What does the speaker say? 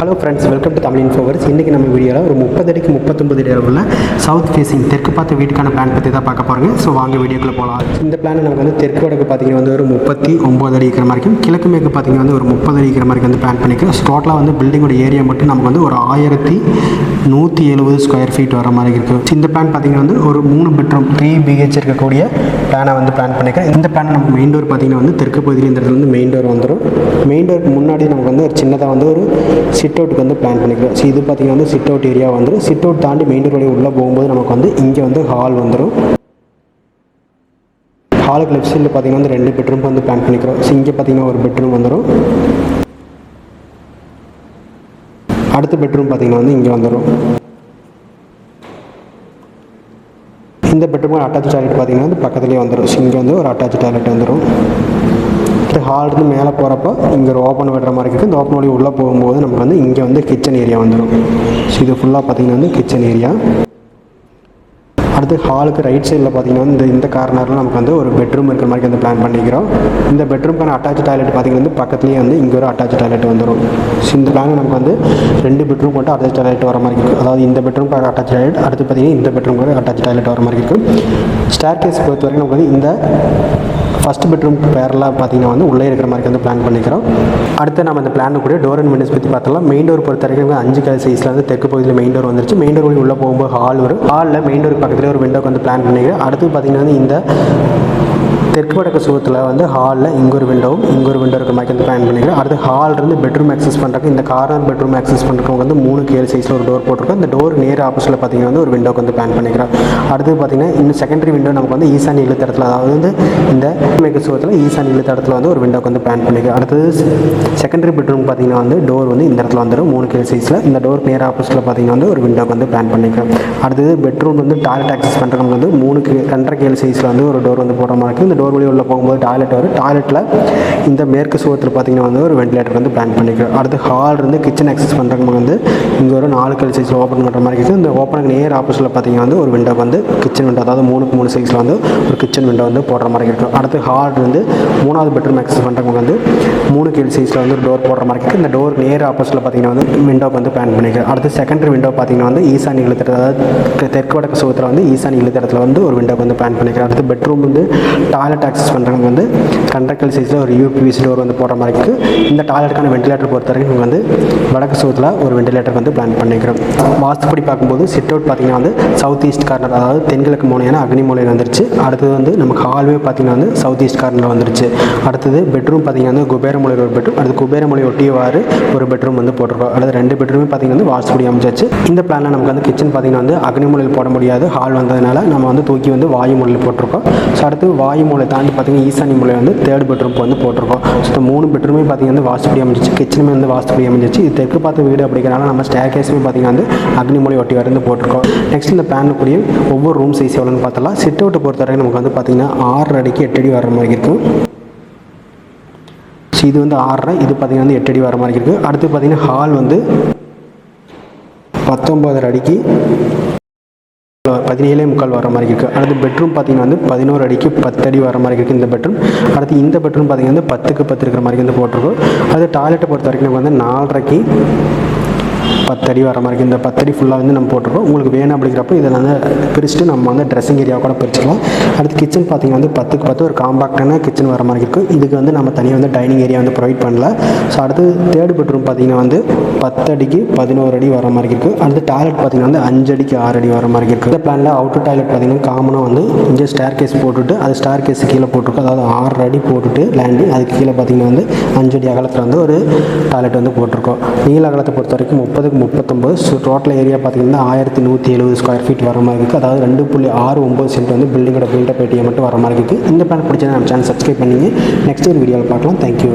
Hello friends welcome to Tamil Infoverse இன்றைக்கி நம்ம வீடியோவில் ஒரு முப்பது அடிக்கு முப்பத்தொம்பது அடி அளவில் சவுத் ஃபேஸிங் தெற்கு பார்த்த வீட்டுக்கான பிளான் பற்றி தான் பார்க்க போகிறோங்க ஸோ வாங்க வீடியோக்குள்ளே போகலாம் இந்த பிளான் நமக்கு வந்து தெற்கு வடக்கு பார்த்தீங்கன்னா வந்து ஒரு முப்பத்தி ஒம்பது அடி இருக்கிற மாதிரிக்கும் கிழக்கு மேற்கு பார்த்தீங்கன்னா வந்து ஒரு முப்பது அடி இருக்கிற மாதிரி வந்து பிளான் பண்ணிக்கிறோம் டோட்டலாக வந்து பில்டிங்கோட ஏரியா மட்டும் நமக்கு வந்து ஒரு ஆயிரத்தி நூற்றி எழுபது ஸ்கொயர் ஃபீட் வர மாதிரி இருக்குது இந்த பிளான் பார்த்தீங்கன்னா வந்து ஒரு மூணு பெட்ரூம் த்ரீ பிஹெச் இருக்கக்கூடிய பிளானை வந்து பிளான் பண்ணிக்கிறேன் இந்த பிளான் நமக்கு மெயின் டோர் பார்த்தீங்கன்னா வந்து தெற்கு பகுதியில் இந்த இடத்துல வந்து மெயின் டோர் வந்துடும் மெயின் டோருக்கு முன்னாடி நமக்கு வந்து ஒரு சின்னதாக வந்து ஒரு சிட் அவுட்டுக்கு வந்து பிளான் பண்ணிக்கிறோம். ஸோ இது பார்த்தீங்கன்னா வந்து சிட் அவுட் ஏரியா வந்துடும் சிட் அவுட் தாண்டி மெயின் ரோடு உள்ளே போகும்போது நமக்கு வந்து இங்கே வந்து ஹால் வந்துடும் ஹாலுக்கு லெஃப்ட் சைடில் பார்த்தீங்கன்னா வந்து ரெண்டு பெட்ரூம் வந்து பிளான் பண்ணிக்கிறோம். ஸோ இங்கே பார்த்தீங்கன்னா ஒரு பெட்ரூம் வந்துடும் அடுத்த பெட்ரூம் பார்த்தீங்கன்னா வந்து இங்கே வந்துடும் இந்த பெட்ரூம் அட்டாச் டாய்லெட் பார்த்தீங்கன்னா வந்து பக்கத்துலேயே வந்துடும் ஸோ இங்கே வந்து ஒரு அட்டாச் டாய்லெட் வந்துடும் அடுத்து ஹால்லேருந்து மேலே போகிறப்போ இங்கே ஒரு ஓப்பன் விடுற மாதிரி இருக்குது இந்த ஓப்பன் வழி உள்ளே போகும்போது நமக்கு வந்து இங்கே வந்து கிச்சன் ஏரியா வந்துடும் ஸோ இது ஃபுல்லாக பார்த்தீங்கன்னா வந்து கிச்சன் ஏரியா அடுத்து ஹாலுக்கு ரைட் சைடில் பார்த்தீங்கன்னா இந்த இந்த கார்னரில் நமக்கு வந்து ஒரு பெட்ரூம் இருக்கிற மாதிரி வந்து பிளான் பண்ணிக்கிறோம். இந்த பெட்ரூம்க்கான அட்டாச் டாய்லெட் பார்த்தீங்கன்னா வந்து பக்கத்துலேயே வந்து இங்கே ஒரு அட்டாச் டாய்லெட் வந்துடும் ஸோ இந்த பிளான் நமக்கு வந்து ரெண்டு பெட்ரூம் மட்டும் அட்டாச் டாய்லெட் வர மாதிரி இருக்கும் அதாவது இந்த பெட்ரூம்க்கு அட்டாச் டாய்லெட் அடுத்து பார்த்தீங்கன்னா இந்த பெட்ரூம் அட்டாச் டாய்லெட் வர மாதிரி இருக்கும் ஸ்டேர் கேஸ் பொறுத்த வரைக்கும் நமக்கு வந்து இந்த ஃபஸ்ட் பெட்ரூம் பேரலாக பார்த்தீங்கன்னா வந்து உள்ளே இருக்கிற மாதிரி வந்து பிளான் பண்ணிக்கிறோம். அடுத்து நம்ம இந்த பிளான் கூட டோர் அண்ட் விண்டோஸ் பற்றி பார்த்தலாம் மெயின் டோர் பொறுத்த வரைக்கும் அஞ்சு கலர் சைஸில் வந்து தெற்கு பகுதியில் மெயின் டோர் வந்துருச்சு. மெயின் டோர் வழி உள்ளே போகும்போது ஹால் வரும். ஹாலில் மெயின் டோர் பக்கத்தில் ஒரு விண்டோக்கு வந்து பிளான் பண்ணிக்கிறேன் அடுத்து பார்த்தீங்கன்னா வந்து இந்த தெற்கு வடக்கு சுகத்தில் வந்து ஹாலில் இங்கே ஒரு விண்டோவும் இங்கே ஒரு விண்டோ இருக்க மாதிரி வந்து பிளான் பண்ணிக்கிறேன். அடுத்து ஹால் இருந்து பெட்ரூம் ஆக்சஸ் பண்ணுறக்கு இந்த கார்னர் பெட்ரூம் ஆக்சஸ் பண்ணுறவங்க வந்து மூணு கேள் சைஸில் ஒரு டோர் போட்டிருக்கோம். இந்த டோர் நேர் ஆப்போசிட்டில் பார்த்தீங்கன்னா வந்து ஒரு விண்டோக்கு வந்து பிளான் பண்ணிக்கிறோம். அடுத்து பார்த்தீங்கன்னா இன்னும் செகண்டரி விண்டோ நமக்கு வந்து ஈசானி இழுத்தடத்தில் அதாவது வந்து இந்த மேற்கு சுகத்தில் ஈசானி இழுத்தடத்தில் வந்து ஒரு விண்டோக்கு வந்து பிளான் பண்ணிக்கிறோம். அடுத்தது செகண்டரி பெட்ரூம் பார்த்தீங்கன்னா வந்து டோர் வந்து இந்த இடத்துல வந்துடும் மூணு கேள் சைஸில் இந்த டோர் நேர் ஆப்போசிட்டில் பார்த்தீங்கன்னா வந்து ஒரு விண்டோக்கு வந்து பிளான் பண்ணிக்கிறோம். அடுத்தது பெட்ரூம் வந்து டாய்லெட் ஆக்சஸ் பண்ணுறவங்க வந்து மூணு கே ரெண்டரை கேள் சைஸில் வந்து ஒரு டோர் வந்து போடுற மாதிரி இருக்குது இந்த டோர் வழி உள்ளே போகும்போது டாய்லெட் வரும். டாய்லெட்டில் இந்த மேற்கு சுவத்தில் பார்த்தீங்கன்னா வந்து ஒரு வென்டிலேட்டர் வந்து பிளான் பண்ணிக்கிறோம் அடுத்து ஹால் இருந்து கிச்சன் ஆக்சஸ் பண்ணுறவங்க வந்து இங்கே ஒரு நாலு கல் சைஸ் ஓப்பன் பண்ணுற மாதிரி இருக்குது. இந்த ஓப்பனுக்கு நேர் ஆப்போசிட்டில் பார்த்தீங்கன்னா வந்து ஒரு விண்டோ வந்து கிச்சன் விண்டோ அதாவது மூணுக்கு மூணு சைஸில் வந்து ஒரு கிச்சன் விண்டோ வந்து போடுற மாதிரி இருக்கும். அடுத்து ஹால் இருந்து மூணாவது பெட்ரூம் ஆக்சஸ் பண்ணுறவங்க வந்து மூணு கேள் சைஸில் வந்து ஒரு டோர் போடுற மாதிரி இருக்குது. இந்த டோர் நேர் ஆப்போசிட்டில் பார்த்தீங்கன்னா வந்து விண்டோக்கு வந்து பிளான் பண்ணிக்கிறோம் அடுத்து செகண்டரி விண்டோ பார்த்தீங்கன்னா வந்து ஈசான் இழுத்தட அதாவது தெற்கு வடக்கு சுவத்தில் வந்து ஈசான் இழுத்தடத்தில் வந்து ஒரு விண்டோக்கு வந்து பிளான் பண்ணிக்கிறோம் அடுத்து பெட்ரூம் வந்து டாய்லெட் ஆக்சஸ் பண்ணுறவங்க வந்து கண்டக்டல் சைஸில் ஒரு யூபிவிசி டோர் வந்து போடுற மாதிரி இருக்குது இந்த டாய்லெட்டுக்கான வெண்டிலேட்டர் பொறுத்த வரைக்கும் வந்து வடக்கு சுவத்தில் ஒரு வெண்டிலேட்டர் வந்து பிளான் பண்ணிக்கிறோம். வாஸ்துப்படி பார்க்கும்போது சிட் அவுட் பார்த்தீங்கன்னா வந்து சவுத் ஈஸ்ட் கார்னர் அதாவது தென்கிழக்கு மூலையான அக்னி மூலையில் வந்துருச்சு. அடுத்தது வந்து நமக்கு ஹால்வே பார்த்தீங்கன்னா வந்து சவுத் ஈஸ்ட் கார்னர் வந்துருச்சு. அடுத்தது பெட்ரூம் பார்த்தீங்கன்னா வந்து குபேர மூலையில் ஒரு பெட்ரூம் அடுத்து குபேர மூலையை ஒட்டியவாறு ஒரு பெட்ரூம் வந்து போட்டிருக்கோம். அடுத்து ரெண்டு பெட்ரூமே பார்த்தீங்கன்னா வந்து வாஸ்துப்படி அமைச்சாச்சு இந்த பிளானில் நமக்கு வந்து கிச்சன் பார்த்தீங்கன்னா வந்து அக்னி மூலையில் போட முடியாது. ஹால் வந்ததுனால நம்ம வந்து தூக்கி வந்து வாயு மூலையில் போட்டிருக்கோம். ஸோ அடுத்து வாயு மூலை தாண்டி பார்த்தீங்கன்னா ஈசானி மூலை வந்து தேர்ட் பெட்ரூம் வந்து போட்டிருக்கோம். ஸோ இந்த மூணு பெட்ரூமே பார்த்தீங்கன்னா வந்து வாஸ்துப்படி அமைஞ்சிச்சு. கிச்சனுமே வந்து வாஸ்துப்படி அமைஞ்சிச்சு. இது தெற்கு பார்த்த வீடு அப்படிங்கிறனால நம்ம ஸ்டேர் கேஸுமே பார்த்தீங்கன்னா வந்து அக்னி மூலை ஒட்டி வந்து போட்டிருக்கோம். நெக்ஸ்ட் இந்த பேனில் கூடிய ஒவ்வொரு ரூம் சைஸ் எவ்வளோன்னு பார்த்தலாம் சிட் அவுட்டை பொறுத்த வரைக்கும் நமக்கு வந்து பார்த்தீங்கன்னா ஆறு அடிக்கு எட்டு அடி வர மாதிரி இருக்கும் ஸோ இது வந்து ஆறரை இது பார்த்தீங்கன்னா வந்து எட்டு அடி வர மாதிரி இருக்குது அடுத்து பார்த்திங்கன்னா ஹால் வந்து பத்தொம்பதரை அடிக்கு பதினேழே முக்கால் வர மாதிரி இருக்குது அடுத்து பெட்ரூம் பார்த்தீங்கன்னா வந்து பதினோரு அடிக்கு பத்து அடி வர மாதிரி இருக்குது இந்த பெட்ரூம் அடுத்து இந்த பெட்ரூம் பார்த்தீங்கன்னா வந்து பத்துக்கு பத்து இருக்கிற மாதிரி வந்து போட்டிருக்கோம். அது டாய்லெட்டை பொறுத்த வரைக்கும் நமக்கு வந்து நாலரைக்கு பத்தடி வர மாதிரி இந்த பத்தடி ஃபுல்லாக வந்து நம்ம போட்டுருக்கோம். உங்களுக்கு வேணும் அப்படிங்கிறப்ப இதை வந்து பிரிச்சுட்டு நம்ம வந்து ட்ரெஸ்ஸிங் ஏரியா கூட பிரிச்சுக்கலாம். அடுத்து கிச்சன் பார்த்தீங்கன்னா வந்து பத்துக்கு பத்து ஒரு காம்பாக்டான கிச்சன் வர மாதிரி இருக்கும் இதுக்கு வந்து நம்ம தனியாக வந்து டைனிங் ஏரியா வந்து ப்ரொவைட் பண்ணல. ஸோ அடுத்து தேர்ட் பெட்ரூம் பார்த்தீங்கன்னா வந்து பத்தடிக்கு பதினோரு அடி வர மாதிரி இருக்குது அடுத்து டாய்லெட் பார்த்தீங்கன்னா வந்து அஞ்சு அடிக்கு ஆறு அடி வர மாதிரி இருக்குது இந்த பிளானில் அவுட்டர் டாய்லெட் பார்த்தீங்கன்னா காமனாக வந்து இங்கே ஸ்டேர் கேஸ் போட்டுட்டு அது ஸ்டார் கேஸ் கீழே போட்டிருக்கோம் அதாவது ஆறு அடி போட்டுட்டு லேண்டு அதுக்கு கீழே பார்த்தீங்கன்னா வந்து அஞ்சு அடி அகலத்தில் வந்து ஒரு டாய்லெட் வந்து போட்டிருக்கோம். நீல அகலத்தை பொறுத்த வரைக்கும் முப்பதுக்கு முப்பத்தொம்பது ஸோ டோட்டல் ஏரியா பார்த்திங்கன்னா ஆயிரத்தி நூற்றி எழுபது ஸ்கொயர் ஃபீட் வர மாதிரி இருக்குது அதாவது ரெண்டு புள்ளி ஆறு ஒம்பது சென்ட் வந்து பில்டிங்கோட பில்டப் ஏரியா மட்டும் வர மாதிரி இருக்குது இந்த பிளான் பிடிச்சதை நம்ம சேனல் சப்ஸ்கிரைப் பண்ணிங்க. நெக்ஸ்ட் ஒரு வீடியோவில் பார்க்கலாம். தேங்க்யூ